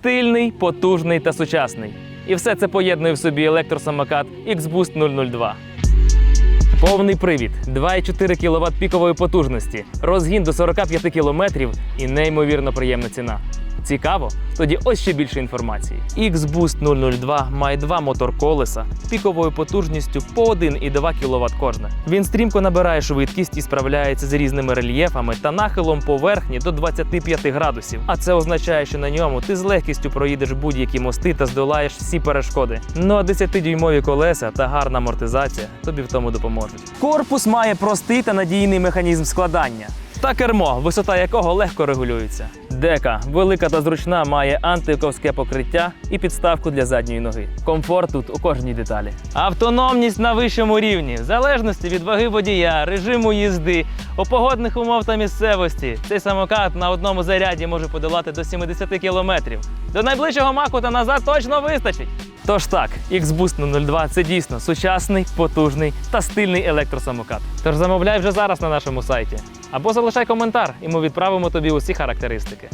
Стильний, потужний та сучасний. І все це поєднує в собі електросамокат X-Boost 002. Повний привід, 2,4 кВт пікової потужності, розгін до 45 км і неймовірно приємна ціна. Цікаво? Тоді ось ще більше інформації. X-Boost 002 має два мотор-колеса піковою потужністю по 1,2 кВт кожне. Він стрімко набирає швидкість і справляється з різними рельєфами та нахилом поверхні до 25 градусів. А це означає, що на ньому ти з легкістю проїдеш будь-які мости та здолаєш всі перешкоди. Ну а 10-дюймові колеса та гарна амортизація тобі в тому допоможуть. Корпус має простий та надійний механізм складання. Та кермо, висота якого легко регулюється. Дека велика та зручна, має антиковське покриття і підставку для задньої ноги. Комфорт тут у кожній деталі. Автономність на вищому рівні, в залежності від ваги водія, режиму їзди, погодних умов та місцевості. Цей самокат на одному заряді може подолати до 70 кілометрів. До найближчого маку та назад точно вистачить. Тож так, X-Boost 002 – це дійсно сучасний, потужний та стильний електросамокат. Тож замовляй вже зараз на нашому сайті. Або залишай коментар, і ми відправимо тобі усі характеристики.